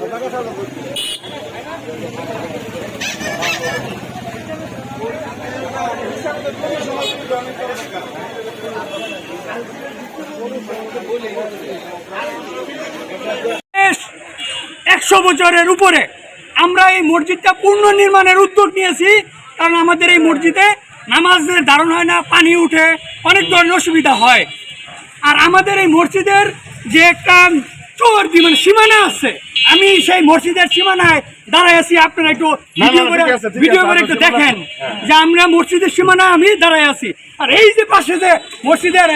একশো বছরের উপরে আমরা এই মসজিদটা পুনর্নির্মাণের উদ্যোগ নিয়েছি, কারণ আমাদের এই মসজিদে নামাজের ধারণ হয় না, পানি উঠে অনেক ধরনের অসুবিধা হয়। আর আমাদের এই মসজিদের যে একটা চোর মানে সীমানা আছে আমি সেই মসজিদের সীমানায় দাঁড়ায় আছি আপনারা একটু ভিডিও করে ভিডিও করে একটু দেখেন যে আমরা মসজিদের সীমানায় আমি দাঁড়ায় আছি। আর এই যে পাশে যে মসজিদের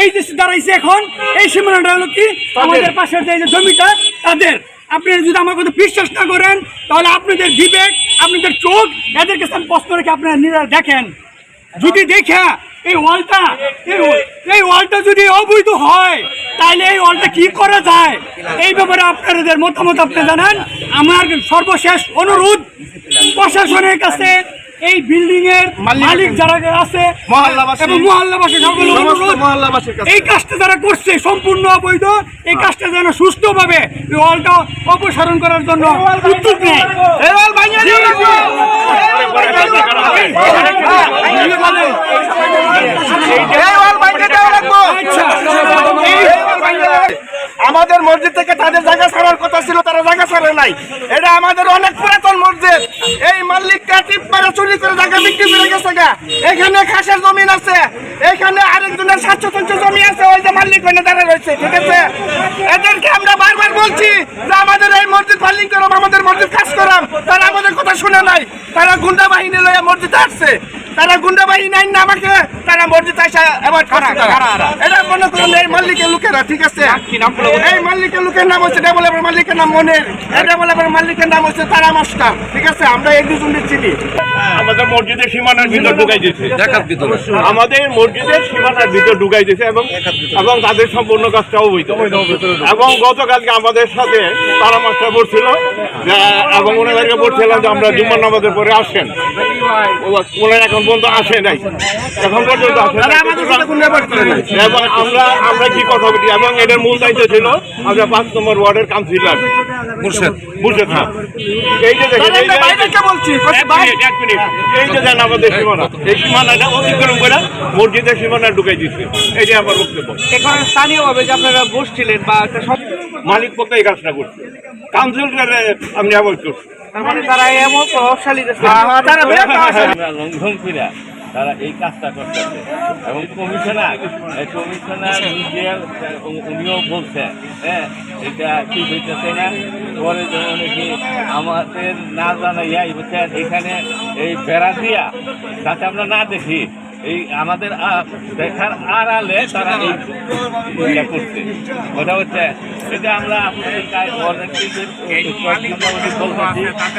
এই যে দাঁড়াইছে এখন এই সীমানাটা হলো কি? আমাদের পাশের যে জমিটা তাদের। আপনি যদি আমার কথা বিশ্বাস না করেন তাহলে আপনাদের বিবেক আপনাদের চোখ এদের কাছে আমি প্রশ্ন রেখে আপনারা নিজেরা দেখেন। যদি দেখা এই ওয়ালটা এই ওয়াল- ওয়ালটা যদি অবৈধ হয় তাহলে এই ওয়ালটা কি করা যায়? এই ব্যাপারে আপনাদের মতামত আপনি জানান। আমার সর্বশেষ অনুরোধ প্রশাসনের কাছে এই বিল্ডিং এর মালিক যারা আছে এবং মহল্লাবাসী সকল। এই কাজটা যারা করছে সম্পূর্ণ অবৈধ এই কাজটা যেন সুস্থভাবে এই ওয়ালটা অপসারণ করার জন্য উদ্যোগ নেয় আচ্ছা এই আমাদের মসজিদ থেকে তাদের জায়গা ছাড়ার কথা ছিল, তারা জায়গা ছাড়ে নাই। এটা আমাদের অনেক পুরাতন মসজিদ। এই মালিক কাটিপ চুরি করে জায়গা বিক্রি করে গেছে গা। এখানে খাসের জমিন আছে। এখানে আরেকজনের সাত শতাংশ জমি আছে। ওই যে মালিক ওখানে দাঁড়া রয়েছে, ঠিক আছে? এদেরকে আমরা বারবার বলছি যে আমাদের এই মসজিদ মালিক করম আমাদের মসজিদ কাজ করাম তারা আমাদের কথা শুনে নাই। তারা গুন্ডা বাহিনী লয়ে মসজিদে আসছে। তারা গুন্ডা বাহিনী আইন না আমাকে তারা মসজিদ আসা এবার এটা মনে করুন এই মালিকের লোকেরা ঠিক আছে? এই মালিকের লোকের নাম হচ্ছে ডেভেলপার মালিকের নাম মনের। এই ডেভেলপার মালিকের নাম হচ্ছে তারা মাস্টার ঠিক আছে? আমরা এই দুজনের চিনি আমাদের মসজিদের সীমানার ভিতর ঢুকাই দিয়েছে। আমাদের মসজিদের সীমানার ভিতর ঢুকাই দিয়েছে এবং এবং তাদের সম্পূর্ণ কাজটা অবৈধ। এবং গতকালকে আমাদের সাথে তারা মাস্টার পড়ছিল। যে এবং ওনাদেরকে বলছিলাম যে আমরা জুম্মার নামাজের পরে আসেন। ওনারা এখন পর্যন্ত আসে নাই। এখন পর্যন্ত আসে এবং আমরা আমরা কি কথা বলি? এবং এটার মূল দায়িত্ব ছিল আমরা পাঁচ নম্বর ওয়ার্ডের কাউন্সিলর মুর্শেদ। হ্যাঁ। এই যে দেখেন এই যে-। এই যে আমাদের সীমানা এই সীমানাটা অতিক্রম করে মসজিদের সীমানা ঢুকাই দিচ্ছে এটাই আমার বক্তব্য। এখানে স্থানীয়ভাবে যে আপনারা বসছিলেন বা সব- মালিক পক্ষ এই কাজটা করছে। কাউন্সিলরে আমি অ্যাভয়েড করছি তার মানে তারা এমন প্রভাবশালী তারা বেরোতে আসে লঙ্ঘন করে তারা এই কাজটা করতেছে। এবং কমিশনার এই কমিশনার নিজে উনিও বলছেন হ্যাঁ এটা ঠিক হইতেছে না। পরে যেমন কি আমাদের না জানাইয়াই বুঝছেন এখানে এই বেড়া দিয়া যাতে আমরা না দেখি এই আমাদের দেখার আড়ালে তারা এই ইয়া করছে কথা হচ্ছে এটা আমরা আপনাদের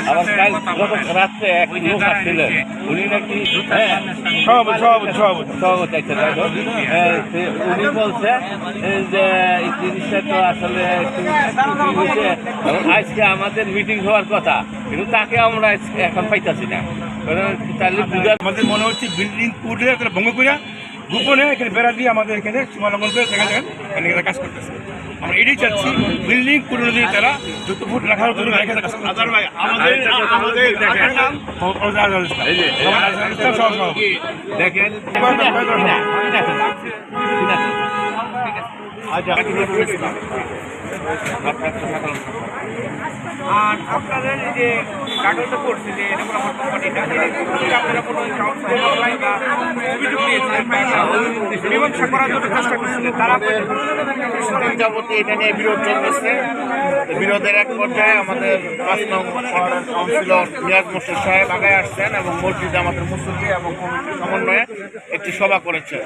আবার কাল গত রাত্রে এক লোক আসছিলেন উনি নাকি হ্যাঁ তো? হ্যাঁ, উনি বলছে যে এই জিনিসটা তো আসলে আজকে আমাদের মিটিং হওয়ার কথা কিন্তু তাকে আমরা এখন পাইতাছি না। তাহলে আমাদের মনে হচ্ছে বিল্ডিং পুড়ে তারা ভঙ্গ করে গোপনে এখানে বেড়া দিয়ে আমাদের এখানে সীমা লঙ্ঘন করে দেখা যায় এখানে কাজ করতেছে আমরা এটাই চাচ্ছি বিল্ডিং পুরনো দিয়ে তারা যত ফুট রাখার জন্য এখানে কাজ করতে দেখেন দেখেন আচ্ছা আর আপনাদের যে কাগজটা করছে যে এরকম আমার কোম্পানিটা আপনারা কোনো অনলাইন বা অভিযোগ দিয়েছিলেন বা মীমাংসা করার জন্য চেষ্টা করছিলেন তারা যাবতীয় এটা নিয়ে বিরোধ চলতেছে। বিরোধের এক পর্যায়ে আমাদের পাঁচ নং কাউন্সিলর নিয়াজ মোর্শেদ সাহেব আগে আসছেন এবং মসজিদে আমাদের মুসল্লি এবং সমন্বয়ে একটি সভা করেছে।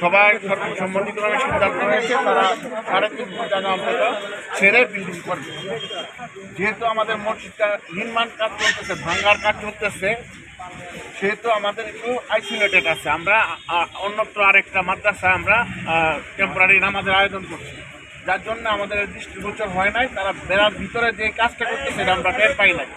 সভায় সর্বসম্মতিক্রমে সিদ্ধান্ত হয়েছে, তারা সাড়ে তিন জায়গা অন্তত ছেড়ে বিল্ডিং করবে। যেহেতু আমাদের মসজিদটা নির্মাণ কাজ চলতেছে ভাঙ্গার কাজ চলতেছে, সেহেতু আমাদের একটু আইসোলেটেড আছে। আমরা অন্যত্র আরেকটা মাদ্রাসা আমরা টেম্পোরারি নামাজের আয়োজন করছি। যার জন্য আমাদের দৃষ্টিগোচর হয় নাই, তারা বেড়ার ভিতরে যে কাজটা করতেছে, সেটা আমরা টের পাই নাই।